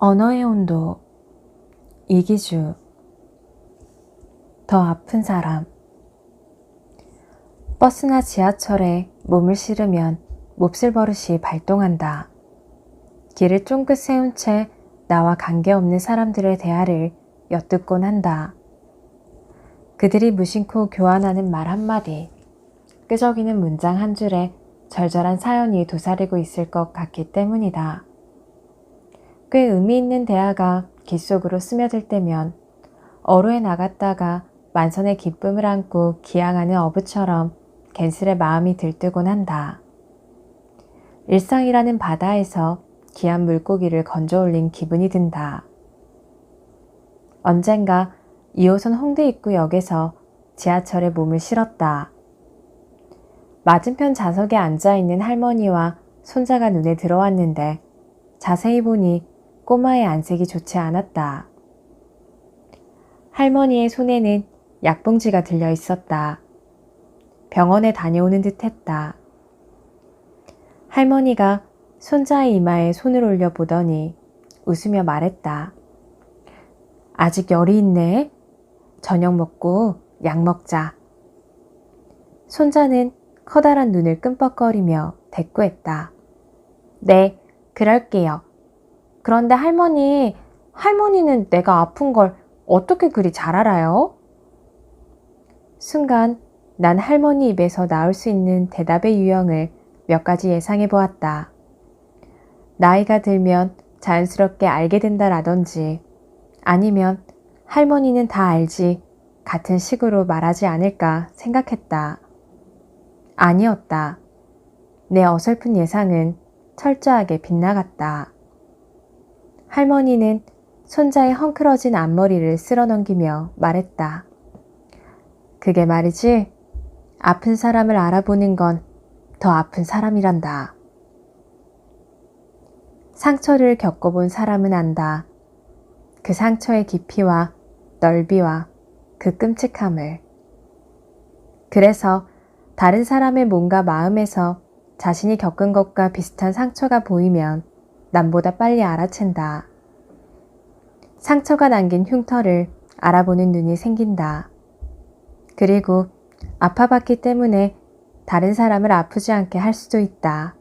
언어의 온도 이기주 더 아픈 사람 버스나 지하철에 몸을 실으면 몹쓸 버릇이 발동한다. 길을 쫑긋 세운 채 나와 관계없는 사람들의 대화를 엿듣곤 한다. 그들이 무심코 교환하는 말 한마디, 끄적이는 문장 한 줄에 절절한 사연이 도사리고 있을 것 같기 때문이다. 꽤 의미 있는 대화가 귀 속으로 스며들 때면 어루에 나갔다가 만선의 기쁨을 안고 기양하는 어부처럼 갠슬의 마음이 들뜨곤 한다. 일상이라는 바다에서 귀한 물고기를 건져 올린 기분이 든다. 언젠가 2호선 홍대 입구역에서 지하철에 몸을 실었다. 맞은편 좌석에 앉아 있는 할머니와 손자가 눈에 들어왔는데 자세히 보니 꼬마의 안색이 좋지 않았다. 할머니의 손에는 약봉지가 들려 있었다. 병원에 다녀오는 듯 했다. 할머니가 손자의 이마에 손을 올려 보더니 웃으며 말했다. 아직 열이 있네. 저녁 먹고 약 먹자. 손자는 커다란 눈을 끔뻑거리며 대꾸했다. 네, 그럴게요. 그런데 할머니, 할머니는 내가 아픈 걸 어떻게 그리 잘 알아요? 순간 난 할머니 입에서 나올 수 있는 대답의 유형을 몇 가지 예상해 보았다. 나이가 들면 자연스럽게 알게 된다라든지 아니면 할머니는 다 알지 같은 식으로 말하지 않을까 생각했다. 아니었다. 내 어설픈 예상은 철저하게 빗나갔다. 할머니는 손자의 헝클어진 앞머리를 쓸어 넘기며 말했다. 그게 말이지, 아픈 사람을 알아보는 건 더 아픈 사람이란다. 상처를 겪어본 사람은 안다. 그 상처의 깊이와 넓이와 그 끔찍함을. 그래서 다른 사람의 몸과 마음에서 자신이 겪은 것과 비슷한 상처가 보이면 남보다 빨리 알아챈다. 상처가 남긴 흉터를 알아보는 눈이 생긴다. 그리고 아파봤기 때문에 다른 사람을 아프지 않게 할 수도 있다.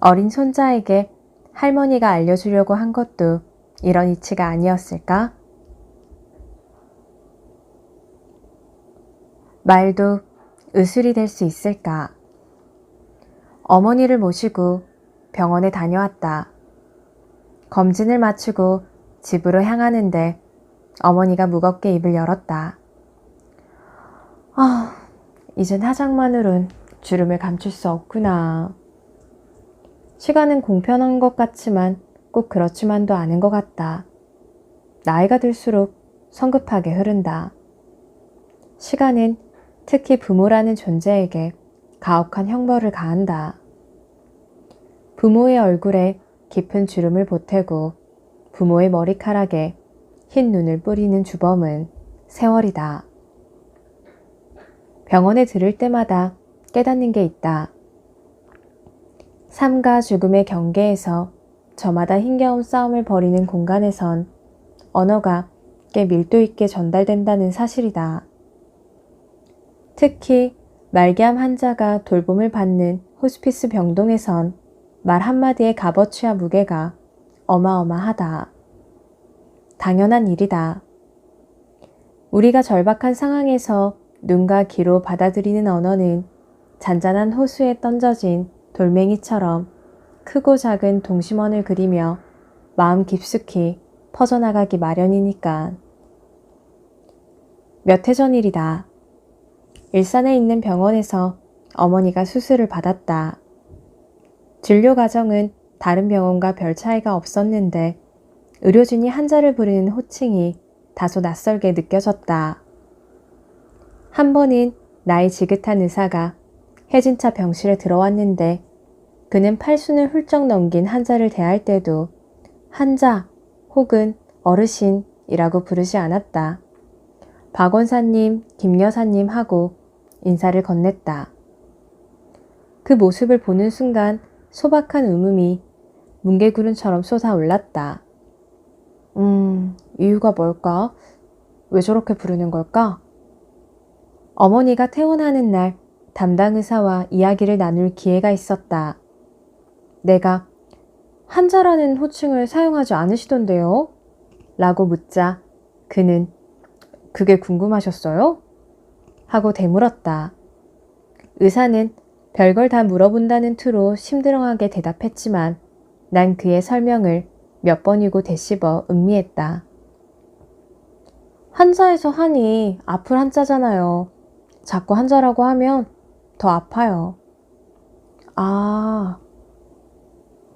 어린 손자에게 할머니가 알려주려고 한 것도 이런 이치가 아니었을까? 말도 의술이 될 수 있을까? 어머니를 모시고 병원에 다녀왔다. 검진을 마치고 집으로 향하는데 어머니가 무겁게 입을 열었다. 아, 이젠 화장만으론 주름을 감출 수 없구나. 시간은 공편한 것 같지만 꼭 그렇지만도 않은 것 같다. 나이가 들수록 성급하게 흐른다. 시간은 특히 부모라는 존재에게 가혹한 형벌을 가한다. 부모의 얼굴에 깊은 주름을 보태고 부모의 머리카락에 흰 눈을 뿌리는 주범은 세월이다. 병원에 들을 때마다 깨닫는 게 있다. 삶과 죽음의 경계에서 저마다 힘겨운 싸움을 벌이는 공간에선 언어가 꽤 밀도 있게 전달된다는 사실이다. 특히 말기암 환자가 돌봄을 받는 호스피스 병동에선 말 한마디의 값어치와 무게가 어마어마하다. 당연한 일이다. 우리가 절박한 상황에서 눈과 귀로 받아들이는 언어는 잔잔한 호수에 던져진 돌멩이처럼 크고 작은 동심원을 그리며 마음 깊숙이 퍼져나가기 마련이니까. 몇 해 전 일이다. 일산에 있는 병원에서 어머니가 수술을 받았다. 진료 과정은 다른 병원과 별 차이가 없었는데 의료진이 환자를 부르는 호칭이 다소 낯설게 느껴졌다. 한 번은 나이 지긋한 의사가 혜진차 병실에 들어왔는데 그는 팔순을 훌쩍 넘긴 환자를 대할 때도 환자 혹은 어르신이라고 부르지 않았다. 박 원사님, 김 여사님 하고 인사를 건넸다. 그 모습을 보는 순간 소박한 음음이 뭉게구름처럼 솟아올랐다. 음, 이유가 뭘까? 왜 저렇게 부르는 걸까? 어머니가 퇴원하는 날 담당 의사와 이야기를 나눌 기회가 있었다. 내가 환자라는 호칭을 사용하지 않으시던데요? 라고 묻자 그는 그게 궁금하셨어요? 하고 되물었다. 의사는 별걸 다 물어본다는 투로 심드렁하게 대답했지만 난 그의 설명을 몇 번이고 되씹어 음미했다. 한자에서 한이 아플 한자잖아요. 자꾸 한자라고 하면 더 아파요. 아.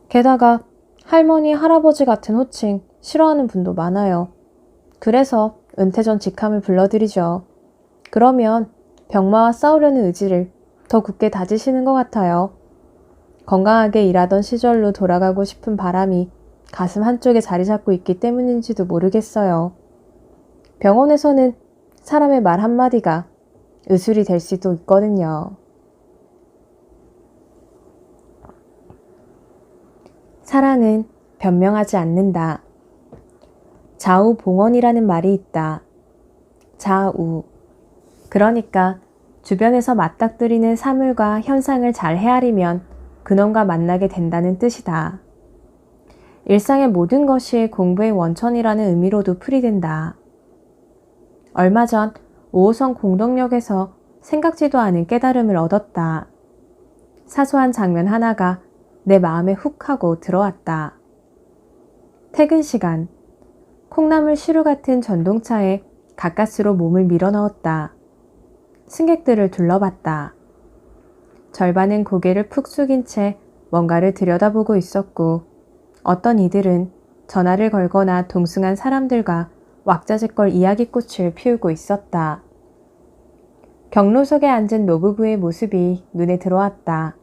게다가 할머니, 할아버지 같은 호칭 싫어하는 분도 많아요. 그래서 은퇴 전 직함을 불러드리죠. 그러면 병마와 싸우려는 의지를 더 굳게 다지시는 것 같아요. 건강하게 일하던 시절로 돌아가고 싶은 바람이 가슴 한쪽에 자리 잡고 있기 때문인지도 모르겠어요. 병원에서는 사람의 말 한마디가 의술이 될 수도 있거든요. 사랑은 변명하지 않는다. 좌우 봉원이라는 말이 있다. 좌우. 그러니까 주변에서 맞닥뜨리는 사물과 현상을 잘 헤아리면 근원과 만나게 된다는 뜻이다. 일상의 모든 것이 공부의 원천이라는 의미로도 풀이된다. 얼마 전 5호선 공덕역에서 생각지도 않은 깨달음을 얻었다. 사소한 장면 하나가 내 마음에 훅 하고 들어왔다. 퇴근 시간. 콩나물 시루 같은 전동차에 가까스로 몸을 밀어 넣었다. 승객들을 둘러봤다. 절반은 고개를 푹 숙인 채 뭔가를 들여다보고 있었고, 어떤 이들은 전화를 걸거나 동승한 사람들과 왁자지껄 이야기꽃을 피우고 있었다. 경로석에 앉은 노부부의 모습이 눈에 들어왔다.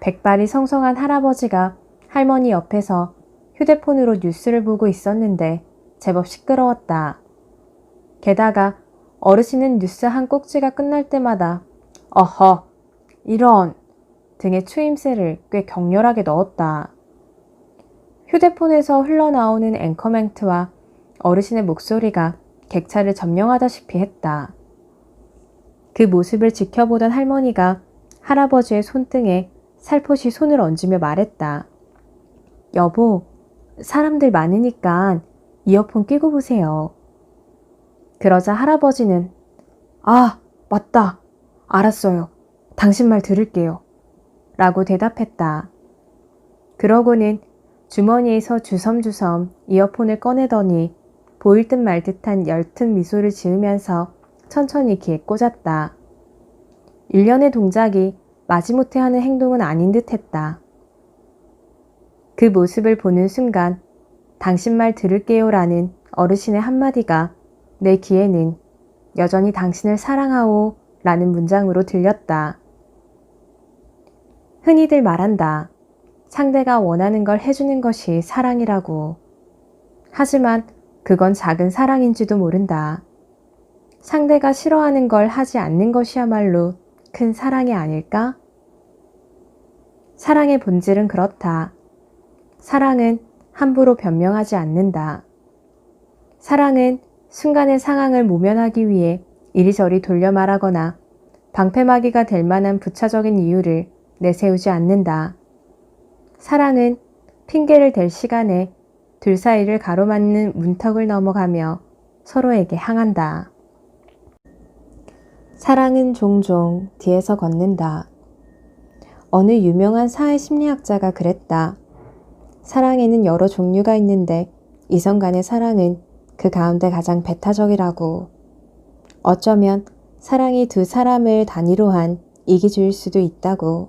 백발이 성성한 할아버지가 할머니 옆에서 휴대폰으로 뉴스를 보고 있었는데 제법 시끄러웠다. 게다가 어르신은 뉴스 한 꼭지가 끝날 때마다 어허, 이런 등의 추임새를 꽤 격렬하게 넣었다. 휴대폰에서 흘러나오는 앵커 멘트와 어르신의 목소리가 객차를 점령하다시피 했다. 그 모습을 지켜보던 할머니가 할아버지의 손등에 살포시 손을 얹으며 말했다. 여보, 사람들 많으니까 이어폰 끼고 보세요. 그러자 할아버지는 아, 맞다. 알았어요. 당신 말 들을게요. 라고 대답했다. 그러고는 주머니에서 주섬주섬 이어폰을 꺼내더니 보일 듯 말 듯한 엷은 미소를 지으면서 천천히 귀에 꽂았다. 일련의 동작이 마지못해 하는 행동은 아닌 듯 했다. 그 모습을 보는 순간 당신 말 들을게요 라는 어르신의 한마디가 내 귀에는 여전히 당신을 사랑하오 라는 문장으로 들렸다. 흔히들 말한다. 상대가 원하는 걸 해주는 것이 사랑이라고. 하지만 그건 작은 사랑인지도 모른다. 상대가 싫어하는 걸 하지 않는 것이야말로 큰 사랑이 아닐까? 사랑의 본질은 그렇다. 사랑은 함부로 변명하지 않는다. 사랑은 순간의 상황을 모면하기 위해 이리저리 돌려 말하거나 방패막이가 될 만한 부차적인 이유를 내세우지 않는다. 사랑은 핑계를 댈 시간에 둘 사이를 가로막는 문턱을 넘어가며 서로에게 향한다. 사랑은 종종 뒤에서 걷는다. 어느 유명한 사회 심리학자가 그랬다. 사랑에는 여러 종류가 있는데 이성 간의 사랑은 그 가운데 가장 배타적이라고. 어쩌면 사랑이 두 사람을 단위로 한 이기주일 수도 있다고.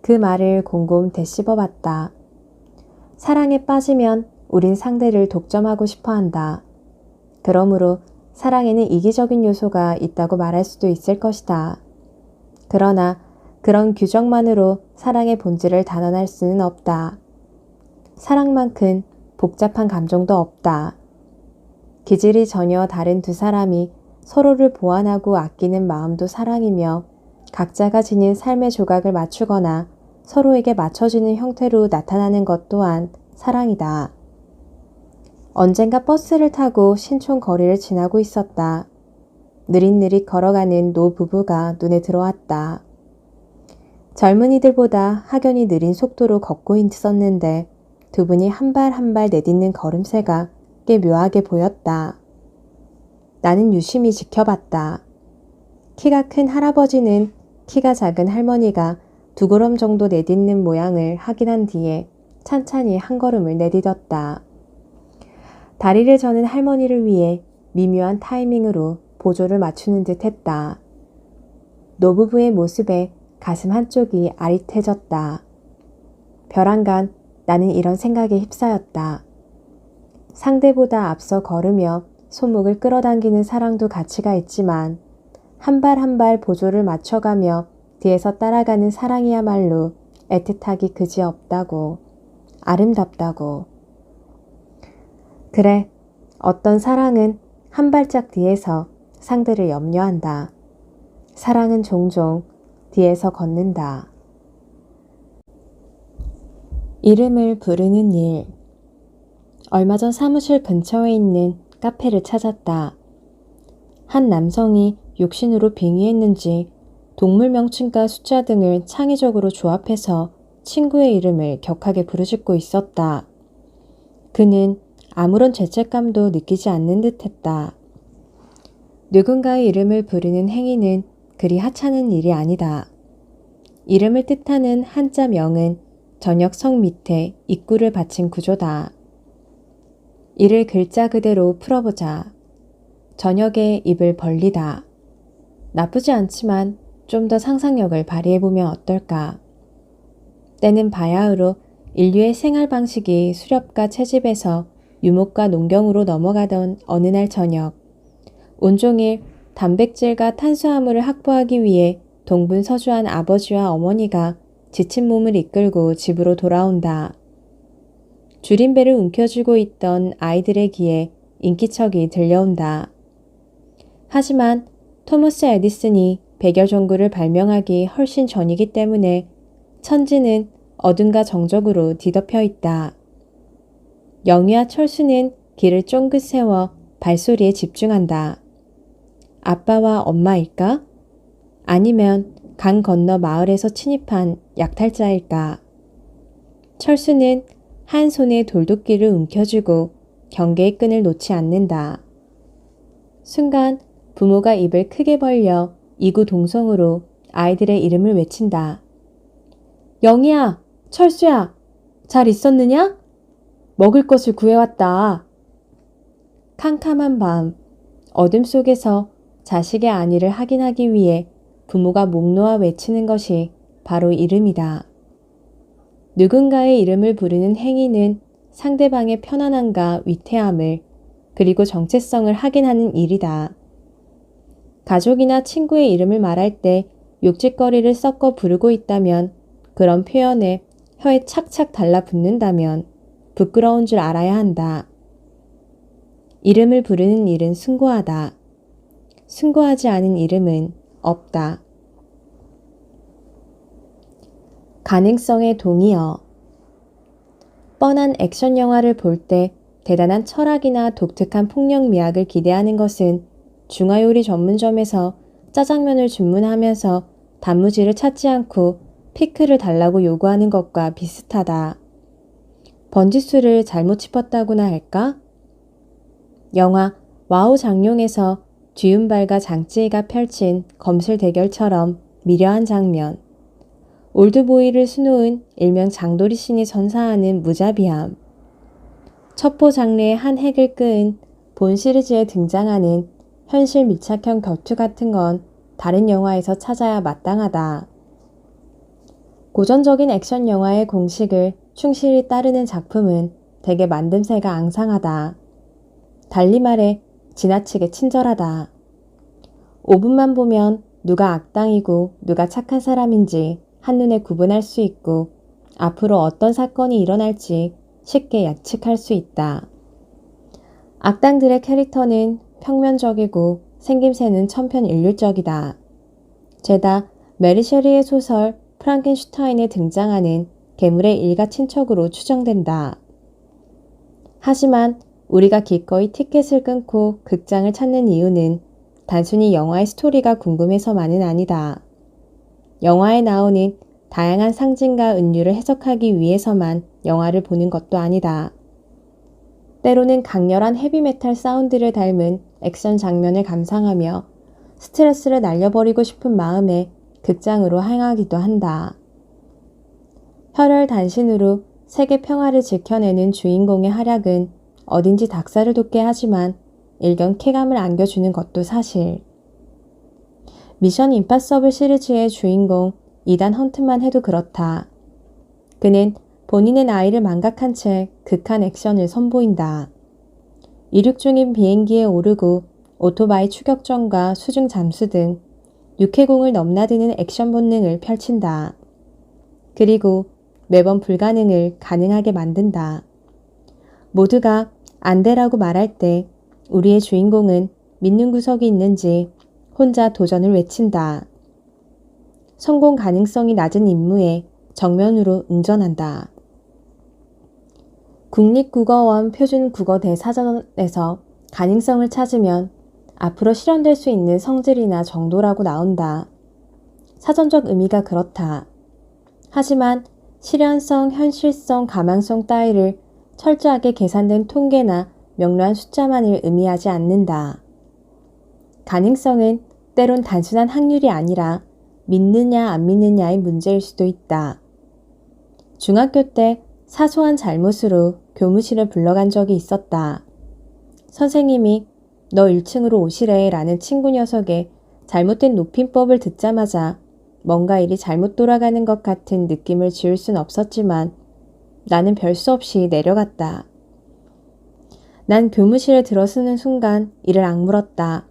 그 말을 곰곰 되씹어 봤다. 사랑에 빠지면 우린 상대를 독점하고 싶어 한다. 그러므로 사랑에는 이기적인 요소가 있다고 말할 수도 있을 것이다. 그러나 그런 규정만으로 사랑의 본질을 단언할 수는 없다. 사랑만큼 복잡한 감정도 없다. 기질이 전혀 다른 두 사람이 서로를 보완하고 아끼는 마음도 사랑이며 각자가 지닌 삶의 조각을 맞추거나 서로에게 맞춰지는 형태로 나타나는 것 또한 사랑이다. 언젠가 버스를 타고 신촌 거리를 지나고 있었다. 느릿느릿 걸어가는 노 부부가 눈에 들어왔다. 젊은이들보다 확연히 느린 속도로 걷고 있었는데 두 분이 한 발 한 발 내딛는 걸음새가 꽤 묘하게 보였다. 나는 유심히 지켜봤다. 키가 큰 할아버지는 키가 작은 할머니가 두 걸음 정도 내딛는 모양을 확인한 뒤에 찬찬히 한 걸음을 내딛었다. 다리를 저는 할머니를 위해 미묘한 타이밍으로 보조를 맞추는 듯 했다. 노부부의 모습에 가슴 한쪽이 아릿해졌다. 벼랑간 나는 이런 생각에 휩싸였다. 상대보다 앞서 걸으며 손목을 끌어당기는 사랑도 가치가 있지만 한 발 한 발 보조를 맞춰가며 뒤에서 따라가는 사랑이야말로 애틋하기 그지없다고 아름답다고 그래 어떤 사랑은 한 발짝 뒤에서 상대를 염려한다. 사랑은 종종 뒤에서 걷는다. 이름을 부르는 일. 얼마 전 사무실 근처에 있는 카페를 찾았다. 한 남성이 욕심으로 빙의했는지 동물 명칭과 숫자 등을 창의적으로 조합해서 친구의 이름을 격하게 부르짖고 있었다. 그는 아무런 죄책감도 느끼지 않는 듯 했다. 누군가의 이름을 부르는 행위는 그리 하찮은 일이 아니다. 이름을 뜻하는 한자 명은 저녁 성 밑에 입구를 받친 구조다. 이를 글자 그대로 풀어보자. 저녁에 입을 벌리다. 나쁘지 않지만 좀 더 상상력을 발휘해보면 어떨까. 때는 바야흐로 인류의 생활 방식이 수렵과 채집에서 유목과 농경으로 넘어가던 어느 날 저녁, 온종일 단백질과 탄수화물을 확보하기 위해 동분서주한 아버지와 어머니가 지친 몸을 이끌고 집으로 돌아온다. 줄임배를 움켜쥐고 있던 아이들의 귀에 인기척이 들려온다. 하지만 토머스 에디슨이 백여 종구를 발명하기 훨씬 전이기 때문에 천지는 어둠과 정적으로 뒤덮여 있다. 영희와 철수는 길을 쫑긋 세워 발소리에 집중한다. 아빠와 엄마일까? 아니면 강 건너 마을에서 침입한 약탈자일까? 철수는 한 손에 돌도끼를 움켜쥐고 경계의 끈을 놓지 않는다. 순간 부모가 입을 크게 벌려 이구 동성으로 아이들의 이름을 외친다. 영희야, 철수야, 잘 있었느냐? 먹을 것을 구해왔다. 캄캄한 밤, 어둠 속에서 자식의 안위를 확인하기 위해 부모가 목 놓아 외치는 것이 바로 이름이다. 누군가의 이름을 부르는 행위는 상대방의 편안함과 위태함을 그리고 정체성을 확인하는 일이다. 가족이나 친구의 이름을 말할 때 욕짓거리를 섞어 부르고 있다면 그런 표현에 혀에 착착 달라붙는다면 부끄러운 줄 알아야 한다. 이름을 부르는 일은 숭고하다. 숭고하지 않은 이름은 없다. 가능성의 동의어 뻔한 액션 영화를 볼 때 대단한 철학이나 독특한 폭력 미학을 기대하는 것은 중화요리 전문점에서 짜장면을 주문하면서 단무지를 찾지 않고 피클을 달라고 요구하는 것과 비슷하다. 번지수를 잘못 짚었다고나 할까? 영화 와우 장룡에서 뒤윤발과 장찌가 펼친 검술 대결처럼 미려한 장면. 올드보이를 수놓은 일명 장도리 신이 선사하는 무자비함. 첩보 장르의 한 핵을 끄은 본 시리즈에 등장하는 현실 밀착형 격투 같은 건 다른 영화에서 찾아야 마땅하다. 고전적인 액션 영화의 공식을 충실히 따르는 작품은 대개 만듦새가 앙상하다. 달리 말해 지나치게 친절하다. 5분만 보면 누가 악당이고 누가 착한 사람인지 한눈에 구분할 수 있고 앞으로 어떤 사건이 일어날지 쉽게 예측할 수 있다. 악당들의 캐릭터는 평면적이고 생김새는 천편일률적이다. 죄다 메리 셰리의 소설 프랑켄슈타인에 등장하는 괴물의 일가 친척으로 추정된다. 하지만 우리가 기꺼이 티켓을 끊고 극장을 찾는 이유는 단순히 영화의 스토리가 궁금해서만은 아니다. 영화에 나오는 다양한 상징과 은유를 해석하기 위해서만 영화를 보는 것도 아니다. 때로는 강렬한 헤비메탈 사운드를 닮은 액션 장면을 감상하며 스트레스를 날려버리고 싶은 마음에 극장으로 향하기도 한다. 혈혈 단신으로 세계 평화를 지켜내는 주인공의 활약은 어딘지 닭살을 돋게 하지만 일견 쾌감을 안겨주는 것도 사실. 미션 임파서블 시리즈의 주인공 이단 헌트만 해도 그렇다. 그는 본인의 나이를 망각한 채 극한 액션을 선보인다. 이륙 중인 비행기에 오르고 오토바이 추격전과 수중 잠수 등 육해공을 넘나드는 액션 본능을 펼친다. 그리고 매번 불가능을 가능하게 만든다. 모두가 안 돼라고 말할 때 우리의 주인공은 믿는 구석이 있는지 혼자 도전을 외친다. 성공 가능성이 낮은 임무에 정면으로 응전한다. 국립국어원 표준국어대 사전에서 가능성을 찾으면 앞으로 실현될 수 있는 성질이나 정도라고 나온다. 사전적 의미가 그렇다. 하지만 실현성, 현실성, 가망성 따위를 철저하게 계산된 통계나 명료한 숫자만을 의미하지 않는다. 가능성은 때론 단순한 확률이 아니라 믿느냐 안 믿느냐의 문제일 수도 있다. 중학교 때 사소한 잘못으로 교무실을 불러간 적이 있었다. 선생님이 너 1층으로 오시래 라는 친구 녀석의 잘못된 높임법을 듣자마자 뭔가 일이 잘못 돌아가는 것 같은 느낌을 지울 순 없었지만 나는 별 수 없이 내려갔다. 난 교무실에 들어서는 순간 이를 악물었다.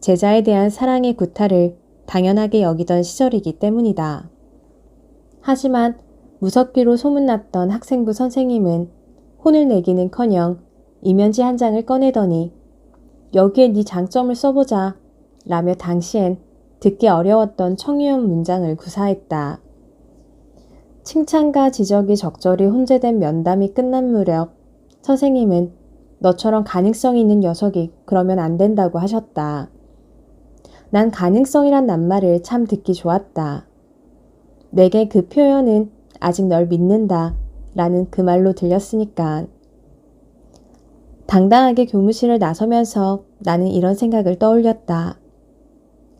제자에 대한 사랑의 구타를 당연하게 여기던 시절이기 때문이다. 하지만 무섭기로 소문났던 학생부 선생님은 혼을 내기는커녕 이면지 한 장을 꺼내더니 여기에 네 장점을 써보자 라며 당시엔 듣기 어려웠던 청유형 문장을 구사했다. 칭찬과 지적이 적절히 혼재된 면담이 끝난 무렵 선생님은 너처럼 가능성이 있는 녀석이 그러면 안 된다고 하셨다. 난 가능성이란 낱말을 참 듣기 좋았다. 내게 그 표현은 아직 널 믿는다 라는 그 말로 들렸으니까. 당당하게 교무실을 나서면서 나는 이런 생각을 떠올렸다.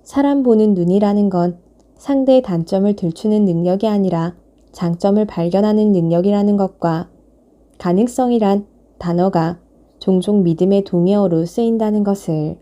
사람 보는 눈이라는 건 상대의 단점을 들추는 능력이 아니라 장점을 발견하는 능력이라는 것과 가능성이란 단어가 종종 믿음의 동의어로 쓰인다는 것을